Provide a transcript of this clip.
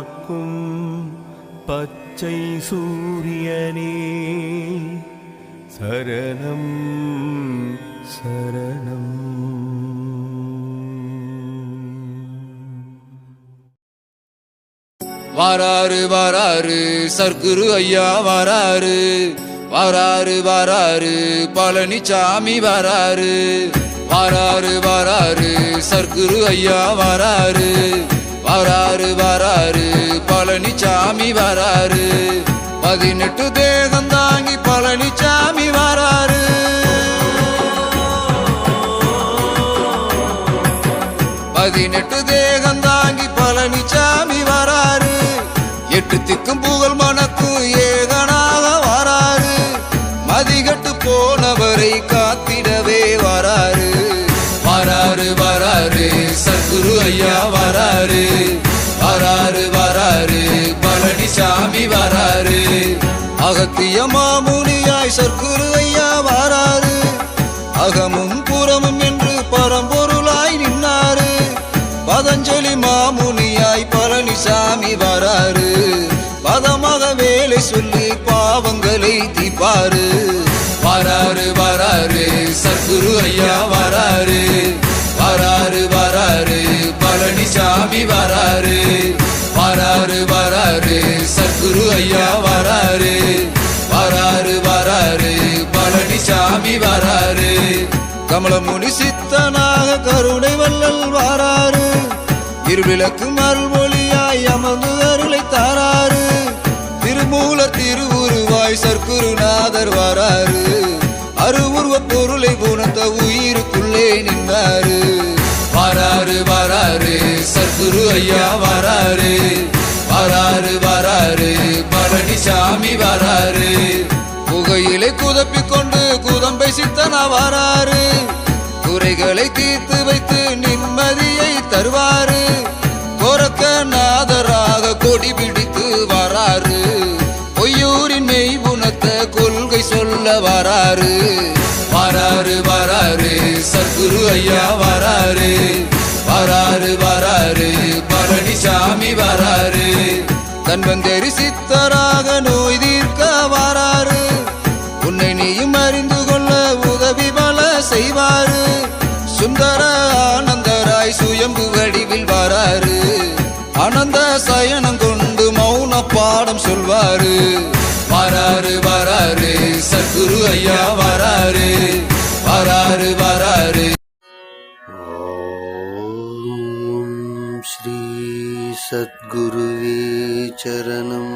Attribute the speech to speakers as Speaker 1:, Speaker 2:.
Speaker 1: காக்கும் பச்சை சூரியனே. சரணம் சரணம்.
Speaker 2: வாராரு வாராரு சர்க்குரு ஐயா வாராரு வாராரு வாராரு பழனிசாமி வாராரு வாராரு வாராரு சர்க்குரு ஐயா வாராரு வாராரு வாராரு பழனிசாமி வாராரு பதினெட்டு தேகம் தாங்கி பழனிசாமி வாராரு பதினெட்டு தேகம் தாங்கி பழனிசாமி வராரு எட்டு திக்கும் புகழ் மன வராரு சத்குரு ஐயா வராரு. வராரு வராரு பழனிசாமி வராரு. அகத்திய மாமுனியாய் சர்க்குரு ஐயா வராரு. அகமும் புறமும் என்று பரம்பொருளாய் நின்னாரு. பதஞ்சலி மாமுனியாய் பழனிசாமி வராரு. பதமாக வேலை சொல்லி பாவங்களை தீப்பாரு வராரு வராரு சத்குரு ஐயா வராரு. சாமி வராரு. வராரு வராரு. சத்குரு ஐயா வராரு. வராரு வராரு. பழனிசாமி வராரு. கமலமுனி சித்தனாக கருணை வள்ளல் வாராரு. இருவிளக்கு மறுமொழியாய் அமர்ந்து அருளை தாராரு. திருமூல திருவுருவாய் சர்க்குருநாதர் வராரு. அருவுருவ பொருளை உணர்ந்த உயிருக்குள்ளே நின்றாரு. வராரு சத்குரு ஐயா வராரு. வராரு வராரு பழனிசாமி வராரு. புகையிலை குதப்பிக் கொண்டு குதம்பை சித்தனா வராரு. குறைகளை தீர்த்து வைத்து நிம்மதியை தருவாரு. பொறக்க நாதராக கொடி பிடித்து வராரு. பொய்யூரின் மெய் குணத்த கொள்கை சொல்ல வராரு. வராரு வராரு சத்குரு ஐயா தன்வந்தேரி சித்தராக நோய் தீர்க்க வாராரு. உன்னை நீயும் அறிந்து கொள்ள உதவி பல செய்வாரு. சுந்தர ஆனந்தராய் சுயம்பு வடிவில் வராரு. ஆனந்த சயனம் கொண்டு மௌன பாடம் சொல்வாரு. வராரு வராரு சத்குரு ஐயா.
Speaker 3: सद्गुरुवे चरणम्